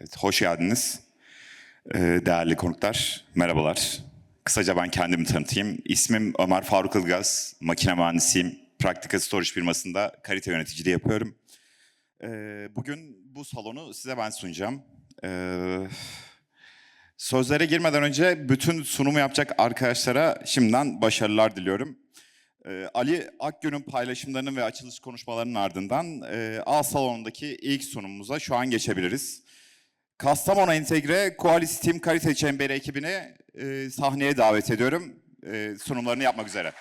Evet, hoş geldiniz. Ee, Değerli konuklar, merhabalar. Kısaca ben kendimi tanıtayım. İsmim Ömer Faruk Ilgaz, makine mühendisiyim. Practical Storage firmasında kalite yöneticiliği yapıyorum. Ee, Bugün bu salonu size ben sunacağım. Ee, Sözlere girmeden önce bütün sunumu yapacak arkadaşlara şimdiden başarılar diliyorum. Ali Akgün'ün paylaşımlarının ve açılış konuşmalarının ardından A salonundaki ilk sunumumuza şu an geçebiliriz. Kastamonu Entegre Quality Team Kalite Çemberi ekibini e, sahneye davet ediyorum. E, sunumlarını yapmak üzere.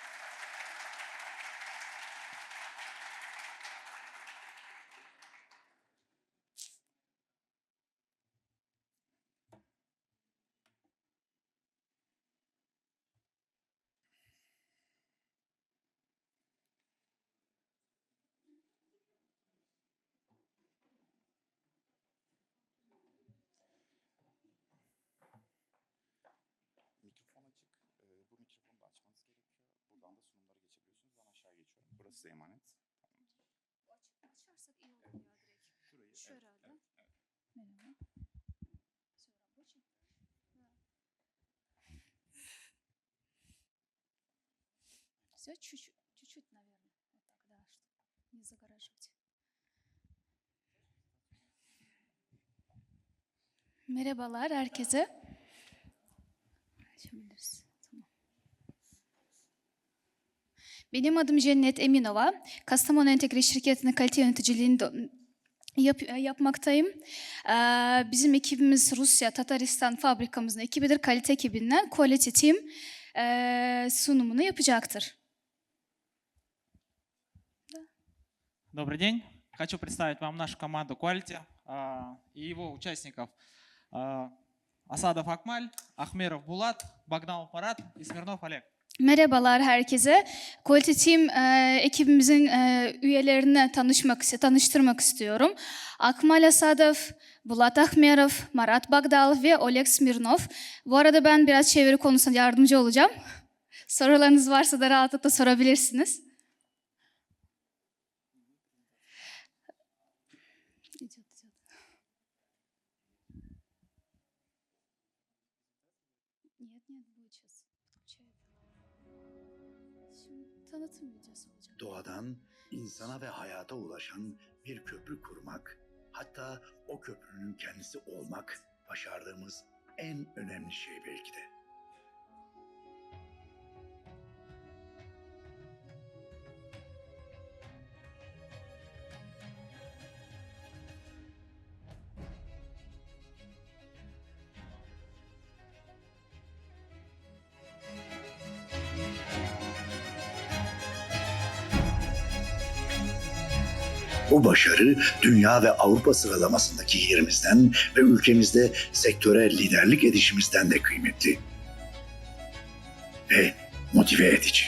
Buradan da sunumlara geçebiliyorsunuz. Ben aşağı geçiyorum. Burası size emanet. Açarsak iyi olur ya direkt. Şurayı. Şu evet, herhalde. evet, evet. Merhaba. Все рабочий? Да. Все чуть-чуть, чуть-чуть, наверное. Вот так, да, чтобы не загораживать. Merhabalar herkese. Açabiliriz. Benim adım Cennet Eminova. Kastamonu Entegre Şirketi'nin kalite yöneticiliğini de- yap, yapmaktayım. Ee, bizim ekibimiz Rusya, Tataristan fabrikamızın ekibidir. Kalite ekibinden Quality Team ee, sunumunu yapacaktır. Добрый день. Хочу представить вам нашу команду Quality а, и его участников. А, Асадов Акмаль, Ахмеров Булат, Богданов Марат и Смирнов Олег. Merhabalar herkese. Quality Team e, ekibimizin e, üyelerine tanışmak, tanıştırmak istiyorum. Akmal Asadov, Bulat Ahmerov, Marat Bagdalov ve Oleg Smirnov. Bu arada ben biraz çeviri konusunda yardımcı olacağım. Sorularınız varsa da rahatlıkla sorabilirsiniz. Нет, нет, будет сейчас. Включает. Şimdi tanıtım olacak. doğadan insana ve hayata ulaşan bir köprü kurmak, hatta o köprünün kendisi olmak başardığımız en önemli şey belki de. Bu başarı dünya ve Avrupa sıralamasındaki yerimizden ve ülkemizde sektöre liderlik edişimizden de kıymetli. Ve motive edici.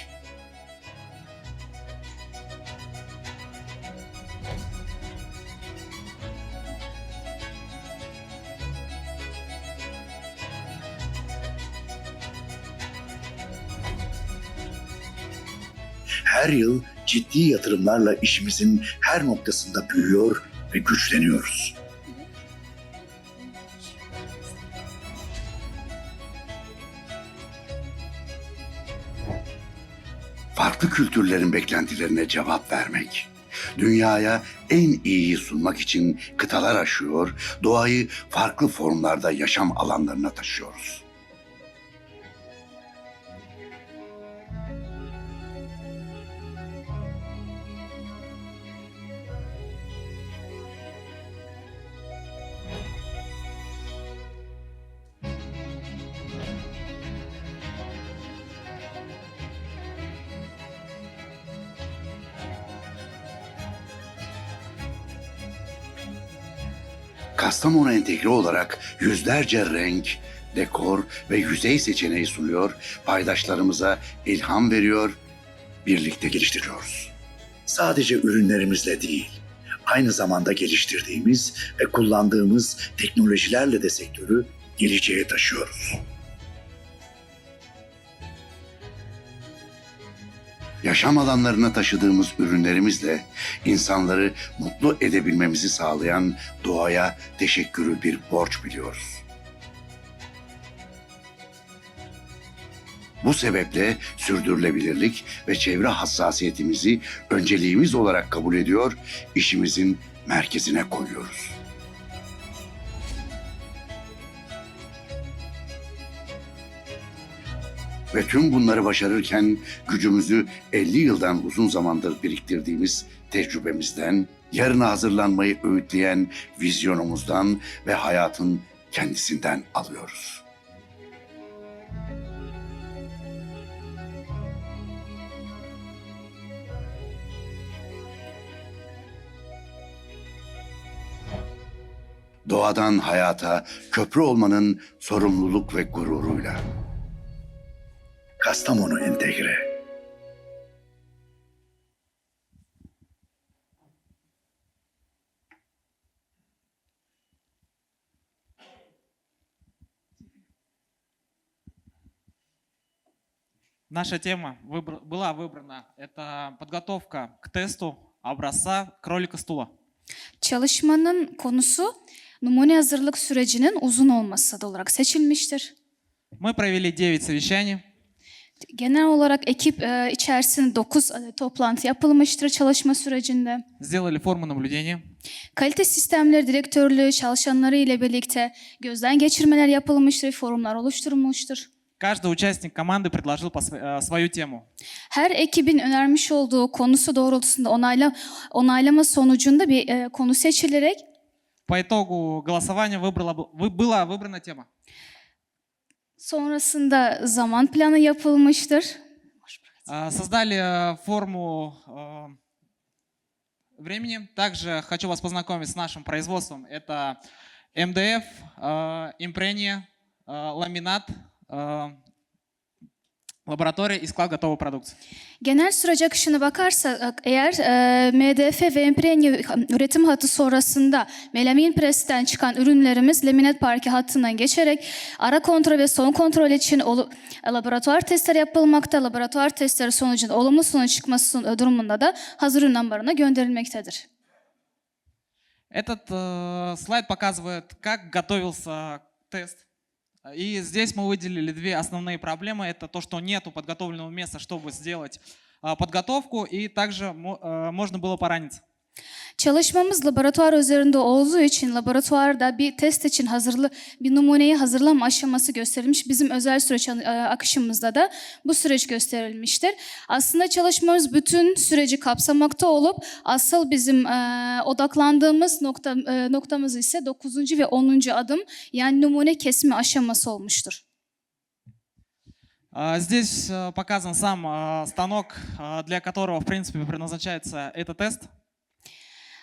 Her yıl ciddi yatırımlarla işimizin her noktasında büyüyor ve güçleniyoruz. Farklı kültürlerin beklentilerine cevap vermek, dünyaya en iyiyi sunmak için kıtalar aşıyor, doğayı farklı formlarda yaşam alanlarına taşıyoruz. Kastamonu entegre olarak yüzlerce renk, dekor ve yüzey seçeneği sunuyor, paydaşlarımıza ilham veriyor, birlikte geliştiriyoruz. Sadece ürünlerimizle değil, aynı zamanda geliştirdiğimiz ve kullandığımız teknolojilerle de sektörü geleceğe taşıyoruz. Yaşam alanlarına taşıdığımız ürünlerimizle insanları mutlu edebilmemizi sağlayan doğaya teşekkürü bir borç biliyoruz. Bu sebeple sürdürülebilirlik ve çevre hassasiyetimizi önceliğimiz olarak kabul ediyor, işimizin merkezine koyuyoruz. Ve tüm bunları başarırken gücümüzü 50 yıldan uzun zamandır biriktirdiğimiz tecrübemizden, yarına hazırlanmayı öğütleyen vizyonumuzdan ve hayatın kendisinden alıyoruz. Doğadan hayata köprü olmanın sorumluluk ve gururuyla. Kastamonu Entegre. Наша тема выбр- была выбрана. Это подготовка к тесту образца кролика стула. Çalışmanın konusu numune hazırlık sürecinin uzun olması olarak seçilmiştir. Мы провели 9 совещаний. Genel olarak ekip e, içerisinde 9 adet toplantı yapılmıştır çalışma sürecinde. Сделали форму наблюдения. Kalite sistemleri direktörlüğü çalışanları ile birlikte gözden geçirmeler yapılmıştır, forumlar oluşturulmuştur. Каждый участник команды предложил по св- э, свою тему. Her ekibin önermiş olduğu konusu doğrultusunda onayla, onaylama sonucunda bir e, konu seçilerek По итогу голосования выбрала, б- вы- была выбрана тема. Sonrasında zaman planı yapılmıştır. А, Создали э, форму э, времени. Также хочу вас познакомить с нашим производством. Это МДФ, импрения, ламинат, э, лаборатория и склад готовой продукции. Genel süreç akışına bakarsak eğer e, MDF ve Emprenye üretim hattı sonrasında melamin presten çıkan ürünlerimiz laminat parke hattından geçerek ara kontrol ve son kontrol için olu- laboratuvar testleri yapılmakta. Laboratuvar testleri sonucunda olumlu sonuç çıkması durumunda da hazır ürün ambarına gönderilmektedir. Этот э, слайд показывает, как готовился тест. И здесь мы выделили две основные проблемы. Это то, что нету подготовленного места, чтобы сделать э, подготовку, и также э, можно было пораниться. Çalışmamız laboratuvar üzerinde olduğu için laboratuvarda bir test için hazırlı bir numuneyi hazırlama aşaması gösterilmiş. Bizim özel süreç e, akışımızda da bu süreç gösterilmiştir. Aslında çalışmamız bütün süreci kapsamakta olup asıl bizim e, odaklandığımız nokta e, noktamız ise 9. ve 10. adım yani numune kesme aşaması olmuştur. А, Здесь э, показан сам э, станок, э, для которого, в принципе, предназначается этот тест.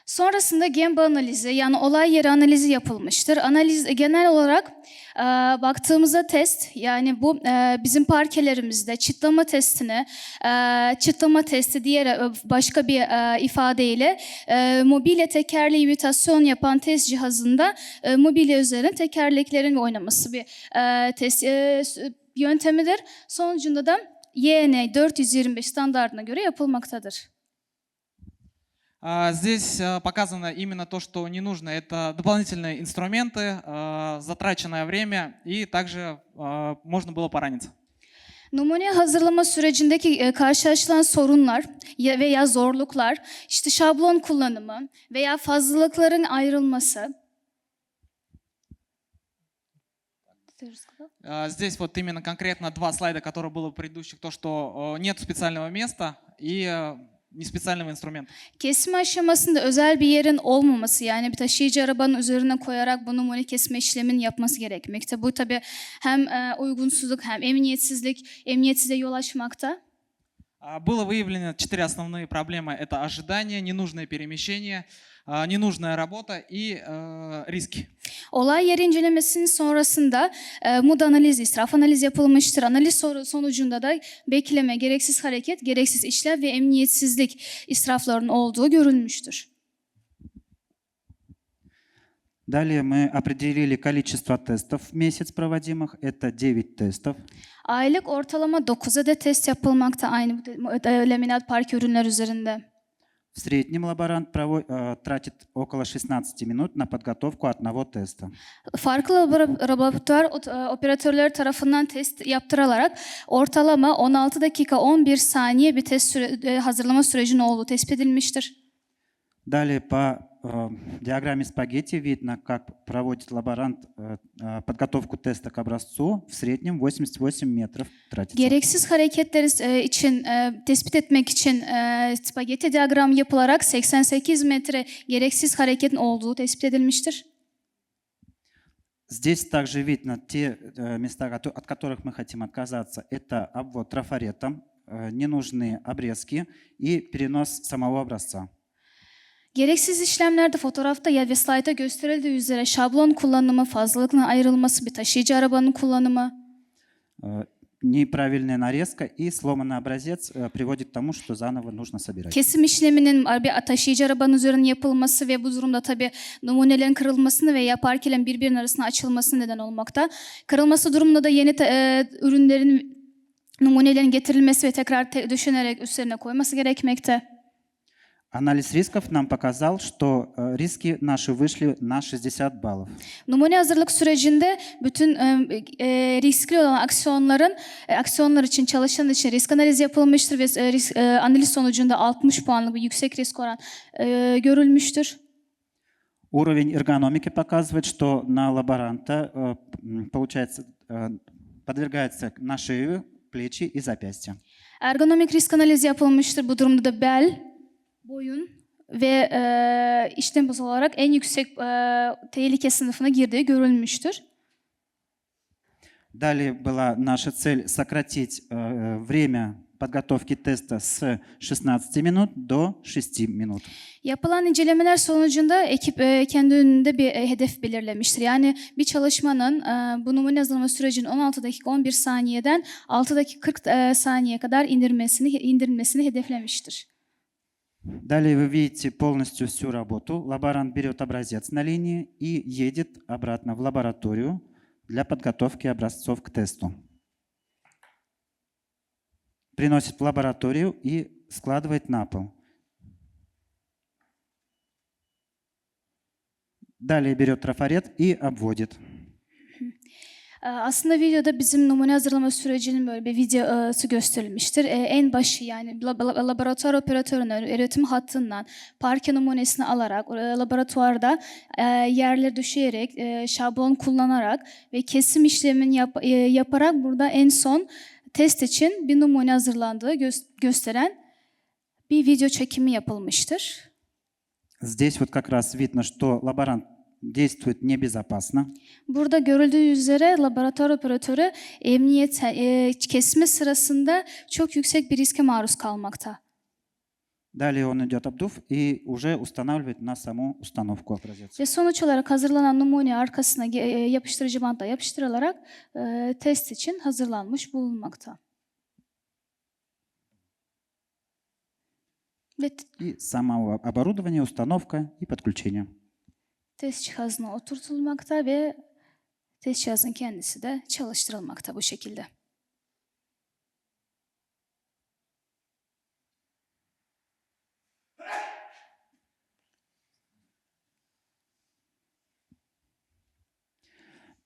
Sonrasında gemba analizi yani olay yeri analizi yapılmıştır. Analiz genel olarak e, baktığımızda test yani bu e, bizim parkelerimizde çıtlama testini, e, çıtlama testi diğer e, başka bir e, ifadeyle e, mobilya tekerleği imitasyon yapan test cihazında e, mobilya üzerine tekerleklerin oynaması bir e, test e, yöntemidir. Sonucunda da YN 425 standartına göre yapılmaktadır. А, Здесь э, показано именно то, что не нужно. Это дополнительные инструменты, э, затраченное время, и также э, можно было пораниться. Numune hazırlama sürecindeki e, karşılaşılan sorunlar ya veya zorluklar, işte şablon kullanımı veya fazlalıkların ayrılması. А, Здесь вот именно конкретно два слайда, которые было в предыдущих, то, что нет специального места и не специального инструмента. Kesme aşamasında özel bir yerin olmaması yani bir taşıyıcı arabanın üzerine koyarak bu numune kesme işlemini yapması gerekmekte. Bu tabii hem e, uygunsuzluk hem emniyetsizlik, emniyetsizliğe yol açmakta. А, Было выявлено четыре основные проблемы. Это ожидание, ненужное перемещение, а, ненужная работа и э, риски. Olay yeri incelemesinin sonrasında e, MUD analizi, israf analizi yapılmıştır. Analiz soru- sonucunda da bekleme, gereksiz hareket, gereksiz işlev ve emniyetsizlik israflarının olduğu görülmüştür. Далее мы определили количество тестов в месяц проводимых. Это 9 тестов. Aylık ortalama 9 adet test yapılmakta aynı laminat park ürünler üzerinde. В среднем лаборант э, тратит около 16 минут на подготовку одного теста. Farklı labora- laboratuvar e, operatörleri tarafından test yaptırılarak ortalama 16 dakika 11 saniye bir test süre- e, hazırlama sürecinin olduğu tespit edilmiştir. Далее по э, диаграмме спагетти видно, как проводит лаборант э, э, подготовку теста к образцу. В среднем 88 метров тратится. Gereksiz hareketleri e, için tespit etmek için spagetti diagram yapılarak 88 metre gereksiz hareketin olduğu tespit edilmiştir. Здесь также видно те э, места, от которых мы хотим отказаться. Это обвод трафаретом, э, ненужные обрезки и перенос самого образца. Gereksiz işlemlerde fotoğrafta ya ve slayta gösterildiği üzere şablon kullanımı, fazlalıkla ayrılması, bir taşıyıcı arabanın kullanımı, Э, Неправильная нарезка и сломанный образец э, приводит к тому, что заново нужно собирать. kesim işleminin bir taşıyıcı arabanın üzerine yapılması ve bu durumda tabii numunelerin kırılmasını ve yaparken birbirinin arasına açılması neden olmakta. Kırılması durumunda da yeni te- e, ürünlerin numunelerin getirilmesi ve tekrar te- düşünerek üzerine koyması gerekmekte. Aнализ рисков нам показал, что э, риски наши вышли на 60 баллов. Numune hazırlık sürecinde bütün e, e, riskli olan aksiyonların e, aksiyonlar için çalışan için risk analizi yapılmıştır ve e, risk, e, analiz sonucunda 60 puanlık bir yüksek risk oran e, görülmüştür. Уровень эргономики показывает, что на лаборанта э, получается э, подвергается на шею, плечи и запястья. Ergonomik risk analizi yapılmıştır. Bu durumda da bel, boyun ve e, işlem bazı olarak en yüksek e, tehlike sınıfına girdiği görülmüştür. Далее была наша цель сократить э, время подготовки теста с 16 минут до 6 минут. Yapılan incelemeler sonucunda ekip e, kendi önünde bir e, hedef belirlemiştir. Yani bir çalışmanın e, bu numune hazırlama sürecinin 16 dakika 11 saniyeden 6 dakika 40 e, saniye kadar indirmesini indirmesini hedeflemiştir. Далее вы видите полностью всю работу. Лаборант берет образец на линии и едет обратно в лабораторию для подготовки образцов к тесту. Приносит в лабораторию и складывает на пол. Далее берет трафарет и обводит. E, Aslında videoda bizim numune hazırlama sürecinin böyle bir videosu gösterilmiştir. E, En başı yani lab- lab- laboratuvar operatörünün üretim hattından parke numunesini alarak e, laboratuvarda e, yerleri düşürerek, e, şablon kullanarak ve kesim işlemini yap- e, yaparak burada en son test için bir numune hazırlandığı gö- gösteren bir video çekimi yapılmıştır. Здесь вот как раз видно, что лаборант действует небезопасно. Burada görüldüğü üzere laboratuvar operatörü emniyet e, kesme sırasında çok yüksek bir riske maruz kalmakta. Далее он идет обдув и уже устанавливает на саму установку образец. Ve sonuç olarak hazırlanan numune arkasına ge- e, yapıştırıcı bantla yapıştırılarak e, test için hazırlanmış bulunmakta. Ve t- И самого оборудования, установка и подключение. Test cihazına oturtulmakta ve test cihazın kendisi de çalıştırılmakta bu şekilde.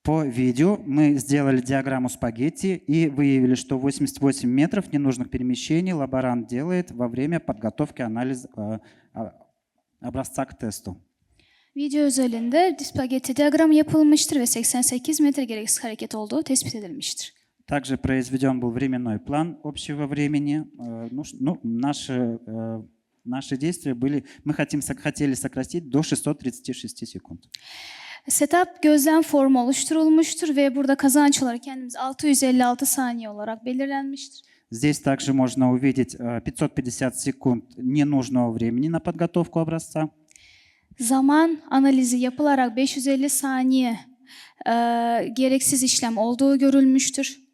По видео мы сделали диаграмму спагетти и выявили, что 88 метров ненужных перемещений лаборант делает во время подготовки анализа э, а, образца к тесту. Video özelinde spagetti diyagramı yapılmıştır ve 88 metre gereksiz hareket olduğu tespit edilmiştir. Также произведен был временной план общего времени. Э, Ну, ш- ну, наши, э, наши действия были, мы хотим, сок- хотели сократить до 636 секунд. Setup gözlem formu oluşturulmuştur ve burada kazanç olarak kendimiz 656 saniye olarak belirlenmiştir. Здесь также можно увидеть э, 550 секунд ненужного времени на подготовку образца. Zaman analizi yapılarak 550 saniye e, gereksiz işlem olduğu görülmüştür.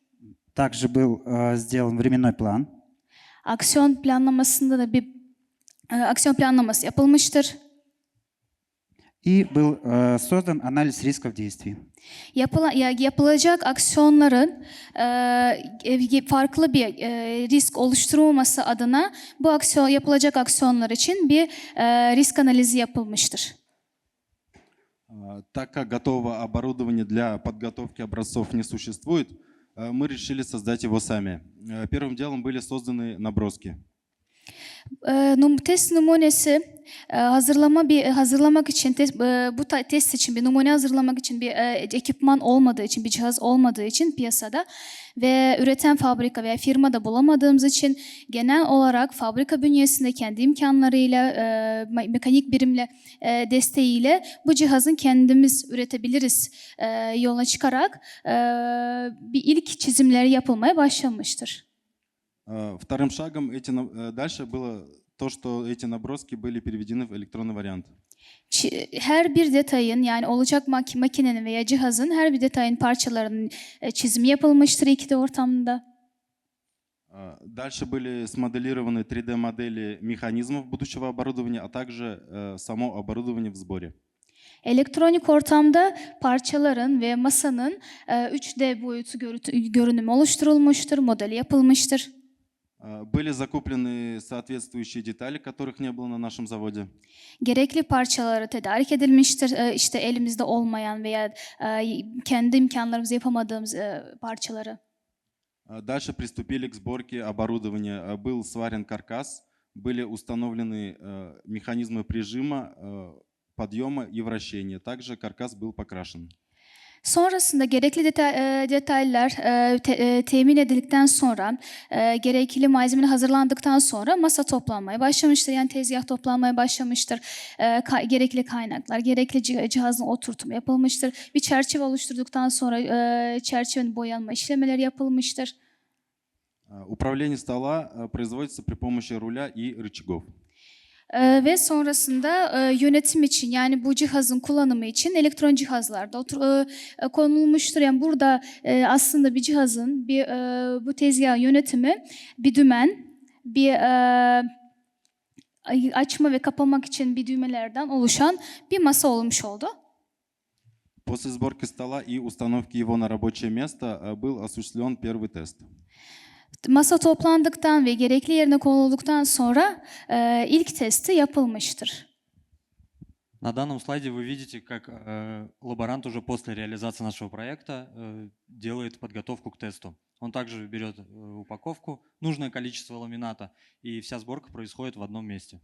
Также был э, сделан временной план. Aksiyon planlamasında da bir e, aksiyon planlaması yapılmıştır. И был э, создан анализ рисков действий. Yapıla, ya- yapılacak aksiyonların e, farklı bir e, risk oluşturmaması adına bu aksiyon yapılacak aksiyonlar için bir e, risk analizi yapılmıştır. Так как готового оборудования для подготовки образцов не существует, э, мы решили создать его сами. Э, Первым делом были созданы наброски. E, num- test numunesi e, hazırlama bir hazırlamak için test, e, bu test için bir numune hazırlamak için bir e, ekipman olmadığı için bir cihaz olmadığı için piyasada ve üreten fabrika veya firma da bulamadığımız için genel olarak fabrika bünyesinde kendi imkanlarıyla e, me- mekanik birimle e, desteğiyle bu cihazın kendimiz üretebiliriz e, yoluna çıkarak e, bir ilk çizimleri yapılmaya başlamıştır. Э, Вторым шагом эти, на- э, дальше было то, что эти наброски были переведены в электронный вариант. Çi- her bir detayın yani olacak mak- makinenin veya cihazın her bir detayın parçalarının e, çizimi yapılmıştır 2D ortamda. А, Дальше были смоделированы 3D-модели механизмов будущего оборудования, а также э, само оборудование в сборе. Elektronik ortamda parçaların ve masanın e, 3D boyutu görüntü- görünümü oluşturulmuştur, modeli yapılmıştır. А, Были закуплены соответствующие детали, которых не было на нашем заводе. Gerekli parçaları tedarik edilmiştir. E, işte elimizde olmayan veya e, kendi imkanlarımızla yapamadığımız e, parçaları. А Дальше приступили к сборке оборудования. А, Был сварен каркас, были установлены э, механизмы прижима, э, подъема и вращения. Также каркас был покрашен. Sonrasında gerekli deta- e, detaylar e, te- e, temin edildikten sonra, e, gerekli malzemeler hazırlandıktan sonra masa toplanmaya başlamıştır. Yani tezgah toplanmaya başlamıştır. E, ka- gerekli kaynaklar, gerekli ci- cihazın oturtumu yapılmıştır. Bir çerçeve oluşturduktan sonra e, çerçevenin boyanma işlemleri yapılmıştır. А, Управление стола э, производится при помощи руля и рычагов. E, ve sonrasında e, yönetim için yani bu cihazın kullanımı için elektron cihazlarda otur, e, e, konulmuştur. Yani burada e, aslında bir cihazın bir e, bu tezgah yönetimi bir dümen, bir e, ay- açma ve kapamak için bir düğmelerden oluşan bir masa olmuş oldu. После сборки стола и установки его на рабочее место э, был осуществлен первый тест. Masa toplandıktan ve gerekli yerine konulduktan sonra e, ilk testi yapılmıştır. На данном слайде вы видите, как э, лаборант уже после реализации нашего проекта э, делает подготовку к тесту. Он также берет э, упаковку, нужное количество ламината, и вся сборка происходит в одном месте.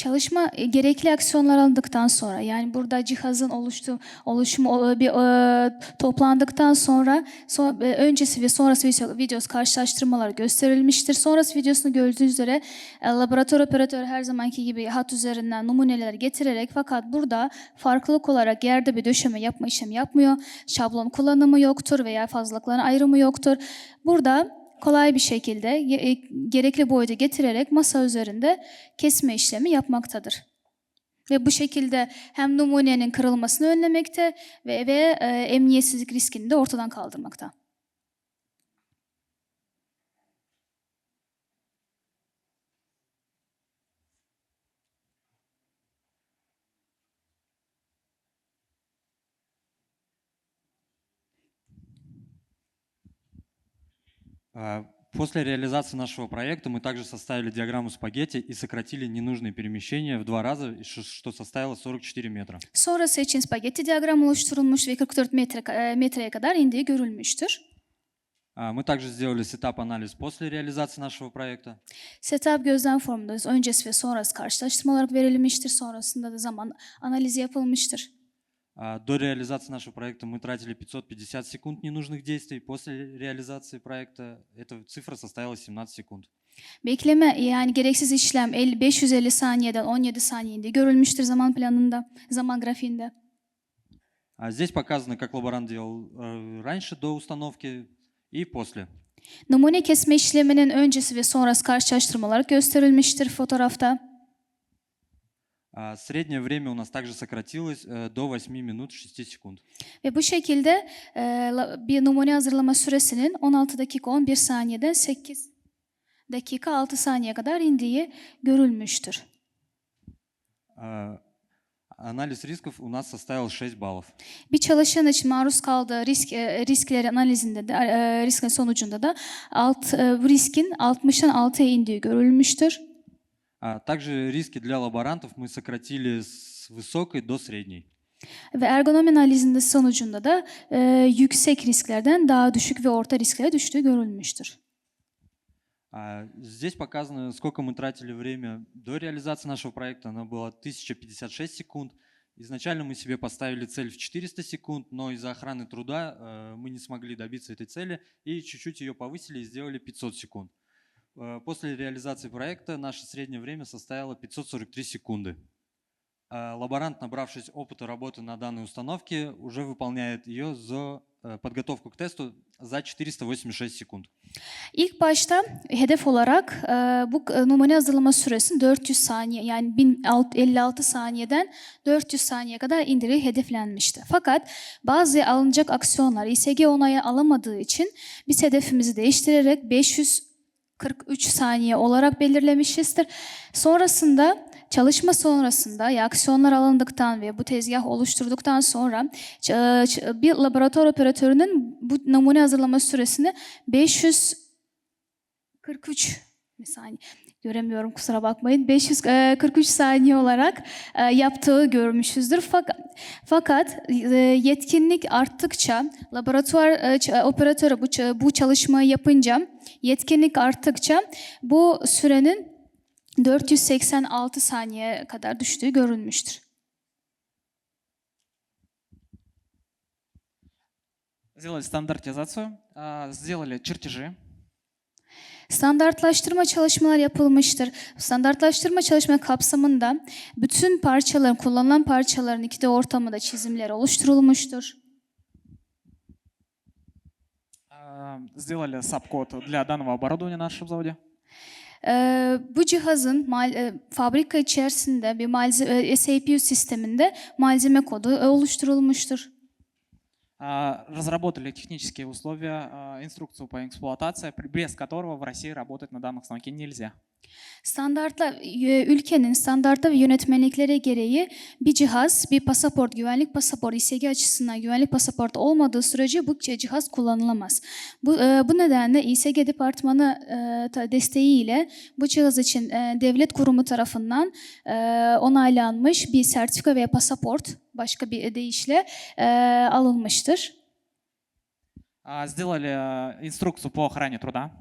Çalışma e, gerekli aksiyonlar alındıktan sonra yani burada cihazın oluştu oluşumu bir e, toplandıktan sonra son- e, öncesi ve sonrası video, videos karşılaştırmalar gösterilmiştir. Sonrası videosunu gördüğünüz üzere laboratuvar operatörü her zamanki gibi hat üzerinden numuneler getirerek fakat burada farklılık olarak yerde bir döşeme yapma işlemi yapmıyor. Şablon kullanımı yoktur veya fazlalıkların ayrımı yoktur. Burada kolay bir şekilde e, gerekli boyuta getirerek masa üzerinde kesme işlemi yapmaktadır. Ve bu şekilde hem numunenin kırılmasını önlemekte ve, ve e, emniyetsizlik riskini de ortadan kaldırmakta. После реализации нашего проекта мы также составили диаграмму спагетти и сократили ненужные перемещения в два раза, что составило 44 метра. Sonrası için spagetti diyagramı oluşturulmuş ve 44 metre, e, metreye kadar indiği görülmüştür. А, Мы также сделали сетап-анализ после реализации нашего проекта. Setup gözlem formunda öncesi ve sonrası karşılaştırma olarak verilmiştir. Sonrasında da zaman analizi yapılmıştır. А, До реализации нашего проекта мы тратили 550 секунд ненужных действий. После реализации проекта эта цифра составила 17 секунд. Bekleme yani gereksiz işlem 50, 550 saniyeden 17 saniyede görülmüştür zaman planında, zaman grafiğinde. А Здесь показано, как лаборант делал э, раньше до установки и после. Numune kesme işleminin öncesi ve sonrası karşılaştırmalar gösterilmiştir fotoğrafta. А Среднее время у нас также сократилось э, до 8 минут 6 секунд. Ve bu şekilde e, la- bir numune hazırlama süresinin 16 dakika 11 saniyeden 8 dakika 6 saniye kadar indiği görülmüştür. А, Анализ рисков у нас составил 6 баллов. Bir çalışan için maruz kaldığı risk e, riskleri analizinde de e, riskin sonucunda da alt e, bu riskin 60'tan 6'ya indiği görülmüştür. А также риски для лаборантов мы сократили с высокой до средней. Ve ergonomi analizinde sonucunda da e, yüksek risklerden daha düşük ve orta risklere düştüğü görülmüştür. А Здесь показано, сколько мы тратили время до реализации нашего проекта. Оно было 1056 секунд. Изначально мы себе поставили цель в 400 секунд, но из-за охраны труда э, мы не смогли добиться этой цели и чуть-чуть ее повысили и сделали 500 секунд. Э, После реализации проекта наше среднее время составило 543 секунды. А Лаборант, набравшись опыта работы на данной установке, уже выполняет ее за э, подготовку к тесту за 486 секунд. İlk başta hedef olarak e, bu e, numune hazırlama süresini 400 saniye yani 1056 saniyeden 400 saniye kadar indiri hedeflenmişti. Fakat bazı alınacak aksiyonlar İSG onayı alamadığı için biz hedefimizi değiştirerek 543 saniye olarak belirlemişizdir. Sonrasında çalışma sonrasında ya aksiyonlar alındıktan ve bu tezgah oluşturduktan sonra bir laboratuvar operatörünün bu numune hazırlama süresini 543 bir saniye göremiyorum kusura bakmayın 543 saniye olarak e, yaptığı görmüşüzdür. Fakat, fakat e, yetkinlik arttıkça laboratuvar e, ç- operatörü bu, ç- bu çalışmayı yapınca yetkinlik arttıkça bu sürenin 486 saniye kadar düştüğü görülmüştür. Сделали стандартизацию, а, сделали чертежи, Standartlaştırma çalışmalar yapılmıştır. Standartlaştırma çalışma kapsamında bütün parçaların, kullanılan parçaların ikide ortamında çizimleri oluşturulmuştur. а, сделали саб-код для данного оборудования на нашем заводе. Ee, bu cihazın mal, e, fabrika içerisinde bir malzeme, e, SAPU sisteminde malzeme kodu e, oluşturulmuştur. А, Разработали технические условия, а, инструкцию по эксплуатации, без которого в России работать на данном станке нельзя. Standartla e, ülkenin standartta ve yönetmelikleri gereği bir cihaz, bir pasaport, güvenlik pasaport, İSG açısından güvenlik pasaport olmadığı sürece bu cihaz kullanılamaz. Bu, e, bu nedenle İSG departmanı e, ta- desteğiyle bu cihaz için e, devlet kurumu tarafından e, onaylanmış bir sertifika veya pasaport başka bir deyişle e, alınmıştır. А, Сделали а, инструкцию по охране труда.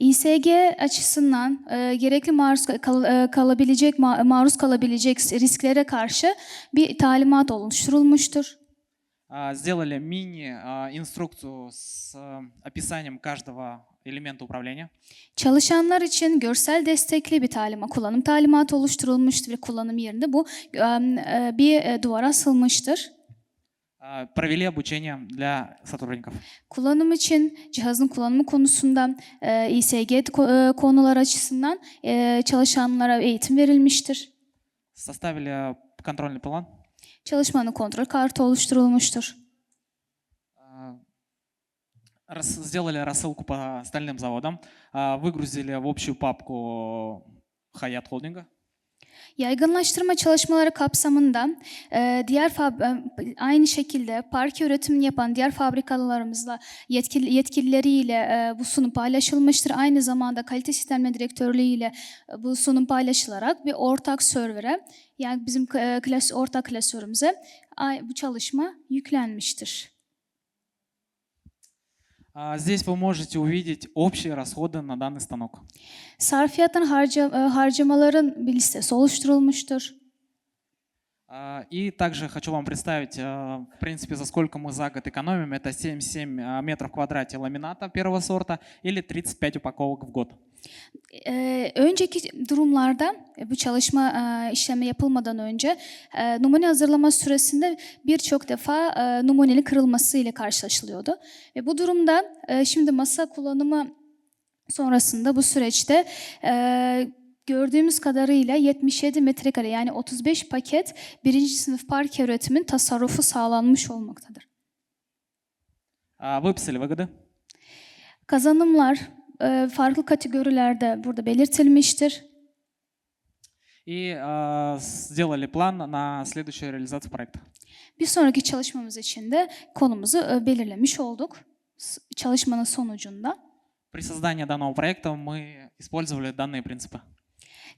İSG açısından e, gerekli maruz kal- e, kalabilecek ma- maruz kalabilecek risklere karşı bir talimat oluşturulmuştur. А, Сделали мини-инструкцию с а, описанием каждого элемента управления. Çalışanlar için görsel destekli bir talima, kullanım talimatı oluşturulmuştur ve kullanım yerinde bu e, e, bir e, duvara asılmıştır. А, Провели обучение для сотрудников. Kullanım için cihazın kullanımı konusunda e, İSG ko- e, konular açısından e, çalışanlara eğitim verilmiştir. Составили а, контрольный план. Çalışmanın kontrol kartı oluşturulmuştur. А, рас- Сделали рассылку по остальным заводам. а, Выгрузили в общую папку Хаят холдинга. Yaygınlaştırma çalışmaları kapsamında e, diğer e, aynı şekilde parke üretimini yapan diğer fabrikalarımızla yetkili, yetkilileriyle e, bu sunum paylaşılmıştır. Aynı zamanda kalite sistemleri direktörlüğü ile bu sunum paylaşılarak bir ortak server'e yani bizim klas, ortak klasörümüze bu çalışma yüklenmiştir. А, Здесь вы можете увидеть общие расходы на данный станок. Sarfiyattan harca, e, harcamaların bir listesi oluşturulmuştur. А, И также хочу вам представить, а, в принципе, за сколько мы за год экономим. Это 7-7 а, метров в квадрате ламината первого сорта или 35 упаковок в год. Ee, önceki durumlarda e, bu çalışma e, işlemi yapılmadan önce e, numune hazırlama süresinde birçok defa e, numunenin kırılması ile karşılaşılıyordu. Ve bu durumda e, şimdi masa kullanımı sonrasında bu süreçte e, gördüğümüz kadarıyla 77 metrekare yani 35 paket birinci sınıf parke üretimin tasarrufu sağlanmış olmaktadır. А, Выписали выгоды. Kazanımlar e, farklı kategorilerde burada belirtilmiştir. и а, сделали план на следующую реализацию проекта. Bir sonraki çalışmamız için de konumuzu e, belirlemiş olduk. S- Çalışmanın sonucunda. При создании данного проекта мы использовали данные принципы.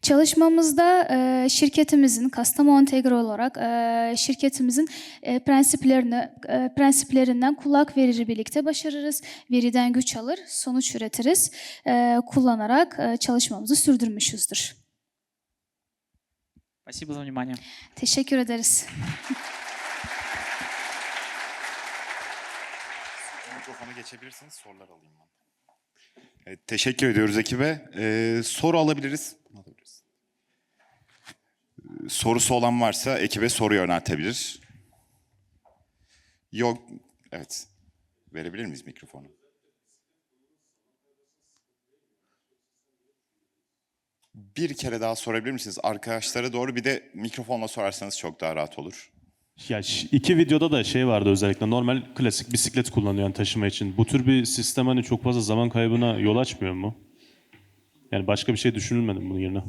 Çalışmamızda e, şirketimizin, Kastamonu Tegro olarak e, şirketimizin e, prensiplerini, e, prensiplerinden kulak verir birlikte başarırız. Veriden güç alır, sonuç üretiriz. E, kullanarak e, çalışmamızı sürdürmüşüzdür. Спасибо за внимание. Teşekkür ederiz. Mikrofonu geçebilirsiniz. Sorular alayım ben. Evet, teşekkür ediyoruz ekibe. Ee, soru alabiliriz. Alabiliriz. Sorusu olan varsa ekibe soru yöneltebilir. Yok. Evet. Verebilir miyiz mikrofonu? Bir kere daha sorabilir misiniz? Arkadaşlara doğru bir de mikrofonla sorarsanız çok daha rahat olur. Ya iki videoda da şey vardı özellikle normal klasik bisiklet kullanıyor yani taşıma için. Bu tür bir sistem hani çok fazla zaman kaybına yol açmıyor mu? Yani başka bir şey düşünülmedi mi bunun yerine?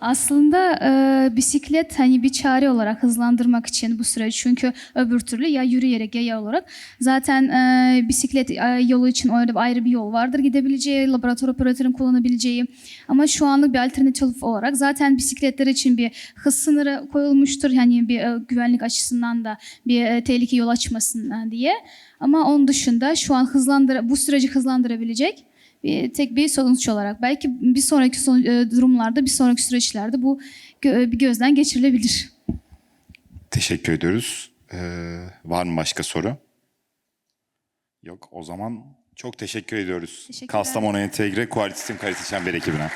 Aslında e, bisiklet hani bir çare olarak hızlandırmak için bu süreci çünkü öbür türlü ya yürüyerek ya yaya olarak zaten e, bisiklet e, yolu için öyle bir ayrı bir yol vardır gidebileceği laboratuvar operatörün kullanabileceği. Ama şu anlık bir alternatif olarak zaten bisikletler için bir hız sınırı koyulmuştur. Hani bir e, güvenlik açısından da bir e, tehlike yol açmasın diye. Ama onun dışında şu an hızlandır bu süreci hızlandırabilecek bir, tek bir sonuç olarak. Belki bir sonraki son- e, durumlarda, bir sonraki süreçlerde bu gö- bir gözden geçirilebilir. Teşekkür ediyoruz. Ee, var mı başka soru? Yok o zaman çok teşekkür ediyoruz. Kastamonu Entegre Team Kalite Çemberi ekibine.